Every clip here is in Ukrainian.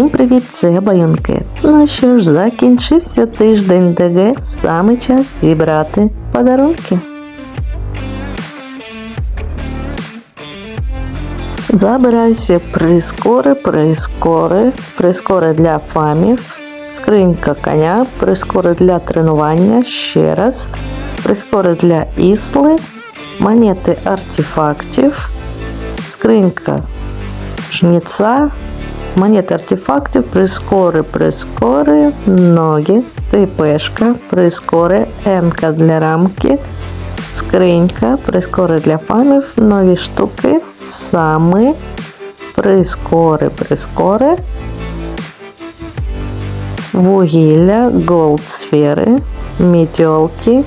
Всім привіт, це Баюнкет. Ну що ж, закінчився тиждень ДГ, саме час зібрати подарунки. Забираюся прискори, прискори, прискори для фамів, скринька коня, прискори для тренування, ще раз, прискори для ісли, монети артефактів, скринька жніця, монети артефактів, прискори, прискори, ноги, ТПшка, прискори, енка для рамки, скринька, прискори для фанів, нові штуки, сами, прискори, прискори, вугілля, голд сфери, мітьолки,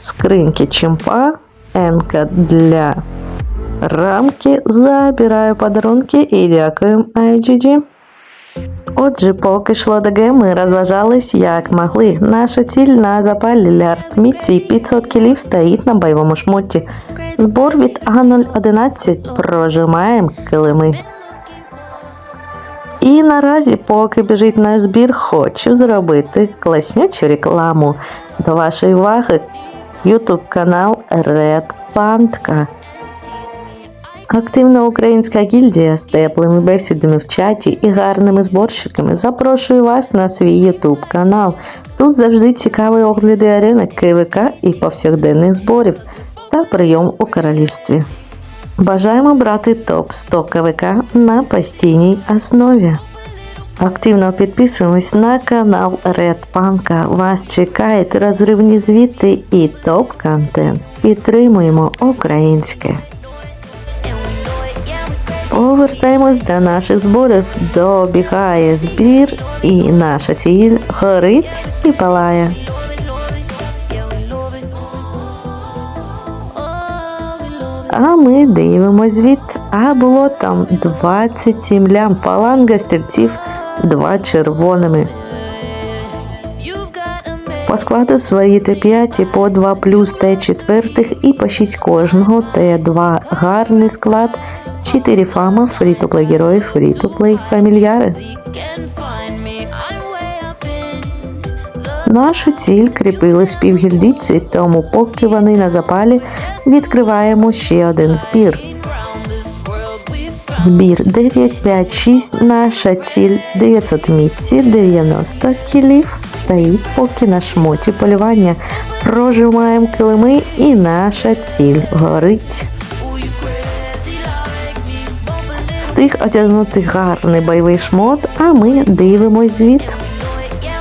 скриньки чимпа, енка для рамки, забираю подарунки і дякуємо IGG. Отже, поки йшло ДГ, ми розважались як могли. Наша ціль на запалі артміці 500 кілів стоїть на бойовому шмоті. Збор від А011 прожимаємо килими. І наразі, поки біжить наш збір, хочу зробити класнючу рекламу. До вашої уваги YouTube канал Red Pantка. Активна українська гільдія з теплими бесідами в чаті і гарними зборщиками запрошую вас на свій YouTube канал. Тут завжди цікаві огляди арени КВК і повсякденних зборів та прийом у королівстві. Бажаємо брати топ 100 КВК на постійній основі. Активно підписуємось на канал Red Punk. Вас чекають розривні звіти і топ-контент. Підтримуємо українське. Повертаємось до наших зборів. Добігає збір, і наша ціль горить і палає. А ми дивимось звіт. А було там 27 лям фаланга стрільців, два червоними. По складу свої Т5 по 2 плюс Т4 і по 6 кожного Т2. Гарний склад. 4 фама, фрі-то-плей герої, фрі-то-плей фамільяри. Нашу ціль кріпили співгільдійці, тому поки вони на запалі, відкриваємо ще один збір. Збір 956, наша ціль 900 міці, 90 кілів. Стоїть поки на шмоті полювання. Прожимаємо килими і наша ціль горить. Встиг одягнути гарний бойовий шмот, а ми дивимось звіт.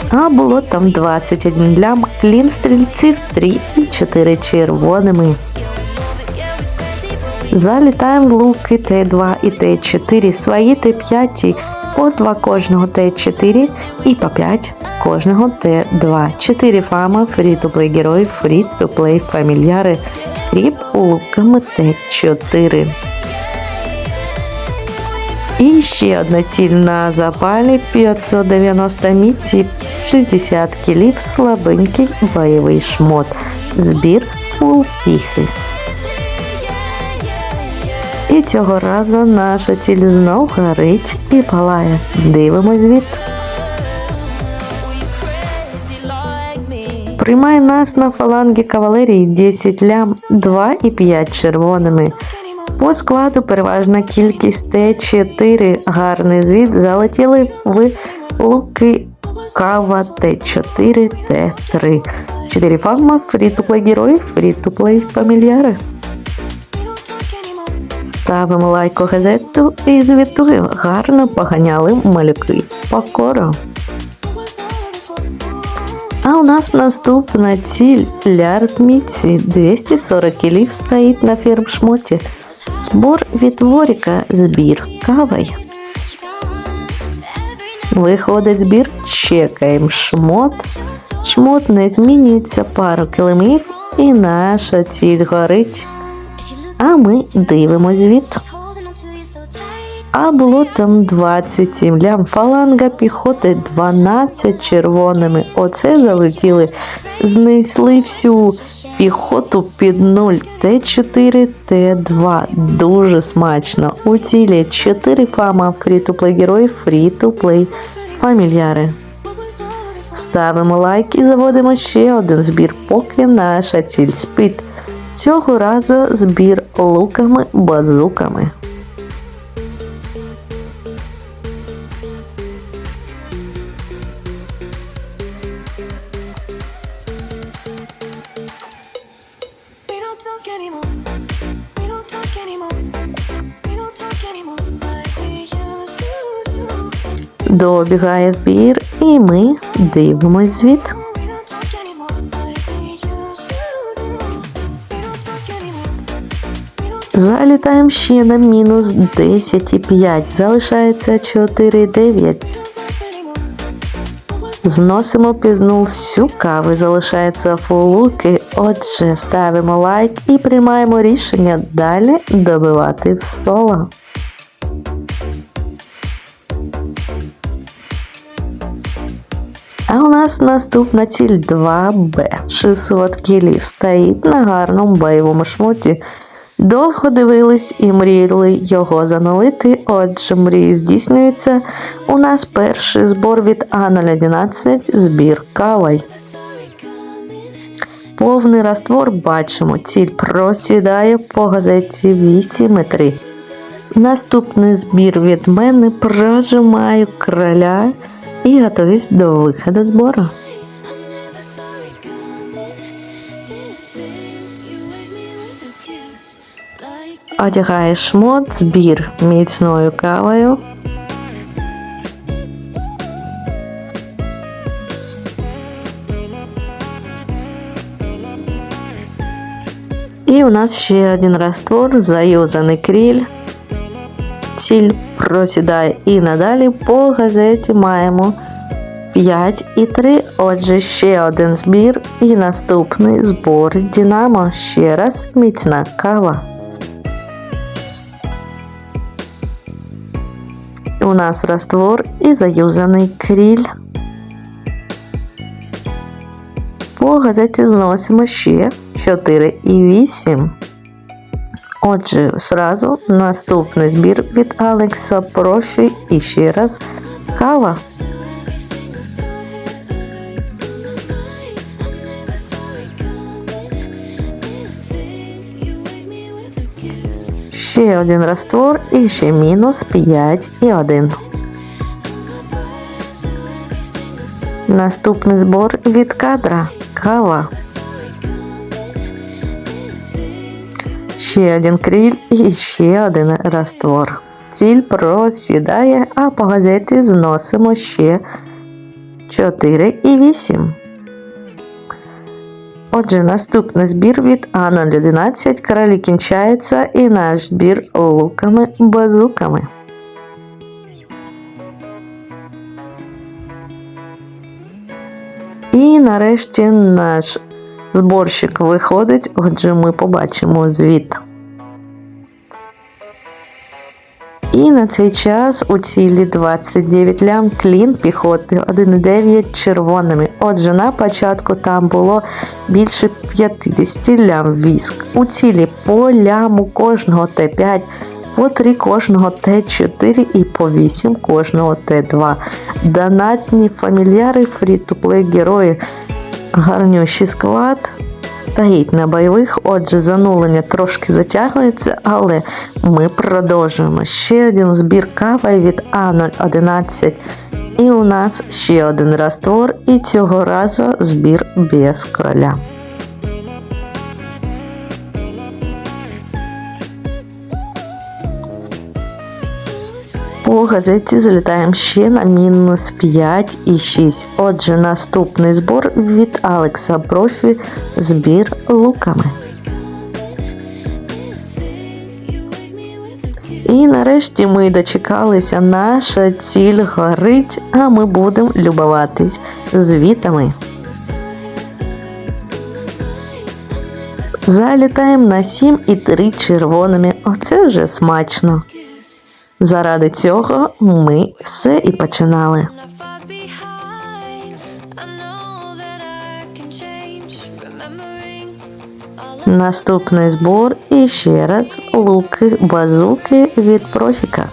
А було там 21 лям, клін стрільців 3 і 4 червоними. Залітаємо в луки Т2 і Т4, свої Т5 по 2 кожного Т4 і по 5 кожного Т2. 4 фама, фрі-то-плей герої, фрі-то-плей фамільяри, кріп луками Т4. І ще одна ціль на запалі 590 міці, 60 кілів, слабенький бойовий шмот. Збір піхи. І цього разу наша ціль знов горить і палає. Дивимось звіт. Приймає нас на фалангі кавалерії 10 лям, 2 і 5 червоними. По складу переважна кількість Т4. Гарний звіт залетіли в луки Кава Т4, Т3. 4 фагма, фрі-то-плей герої, фрі-то-плей фамільяри. Ставимо лайк у газету і звітуємо. Гарно поганяли малюки покору. А у нас наступна ціль Лярд Міці. 240 кілів стоїть на фірмшмоті. Збор від Воріка, збір кавай. Виходить збір, чекаємо шмот. Шмот не змінюється пару килимів і наша ціль горить. А ми дивимось звіт. А було там 27 лям. Фаланга піхоти 12 червоними. Оце залетіли. Знесли всю піхоту під 0. Т4, Т2. Дуже смачно. У цілі 4 фама фрі-то-плей героїв, фрі-то-плей фамільяри. Ставимо лайк і заводимо ще один збір, поки наша ціль спить. Цього разу збір луками-базуками. Добігає збір, і ми дивимось звіт. Залітаємо ще на мінус 10,5. Залишається 4,9. Зносимо під нуль всю каву, залишається фулуки. Отже, ставимо лайк і приймаємо рішення далі добивати в соло. А у нас наступна ціль 2Б. 600 кілів стоїть на гарному бойовому шмоті. Довго дивились і мріяли його занулити. Отже, мрії здійснюються. У нас перший збор від А011, збір кавай. Повний раствор бачимо. Ціль просідає по газеті 8,3. Наступний збір від мене прожимаю короля і готуюсь до виходу збору. Like this. Одягає шмот, збір міцною кавою. І у нас ще один раствор, заюзаний кріль. Ціль просідає і надалі по газеті маємо 5 і 3. Отже, ще один збір і наступний збор Дінамо. Ще раз міцна кава. У нас раствор і заюзаний кріль. По газеті зносимо ще 4 і 8. Отже, зразу наступний збір від Алекса Профі і ще раз кава. Ще один раствор і ще мінус 5 і 1. Наступний збор від кадра. Кава. Ще один кріль і ще один раствор. Ціль просідає, а по газеті зносимо ще 4 і 8. Отже, наступний збір від А011 королі кінчається і наш збір луками-базуками. І нарешті наш зборщик виходить, отже, ми побачимо звіт. І на цей час у цілі 29 лям клін піхоти 1,9 червоними. Отже, на початку там було більше 50 лям військ. У цілі по ляму кожного Т5, по 3 кожного Т4 і по 8 кожного Т2. Донатні фамільяри фрі-то-плей герої. Гарнющий склад. Стоїть на бойових, отже, занулення трошки затягується, але ми продовжуємо. Ще один збір кави від А011. І у нас ще один раствор, і цього разу збір без короля. По газеті залітаємо ще на мінус 5 і 6. Отже, наступний збор від Алекса Профі збір луками. І нарешті ми дочекалися, наша ціль горить, а ми будемо любуватись звітами. Залітаємо на 7 і 3 червоними. Оце вже смачно. Заради цього ми все і починали. Наступний збор і ще раз луки базуки від профіка.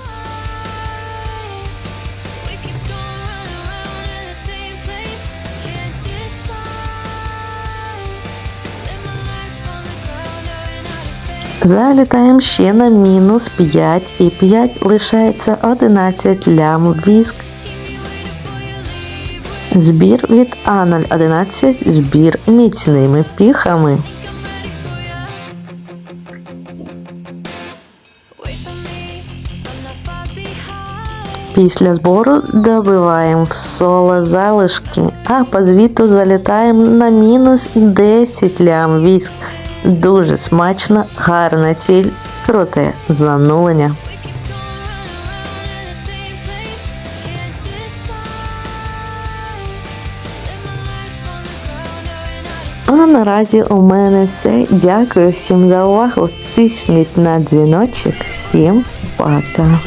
Залітаємо ще на мінус 5 і 5 лишається 11 лям віск. Збір від А011, збір міцними піхами. Після збору добиваємо в соло залишки, а по звіту залітаємо на мінус 10 лям військ. Дуже смачно, гарна ціль, круте занулення. А наразі у мене все. Дякую всім за увагу. Тисніть на дзвіночок. Всім пока.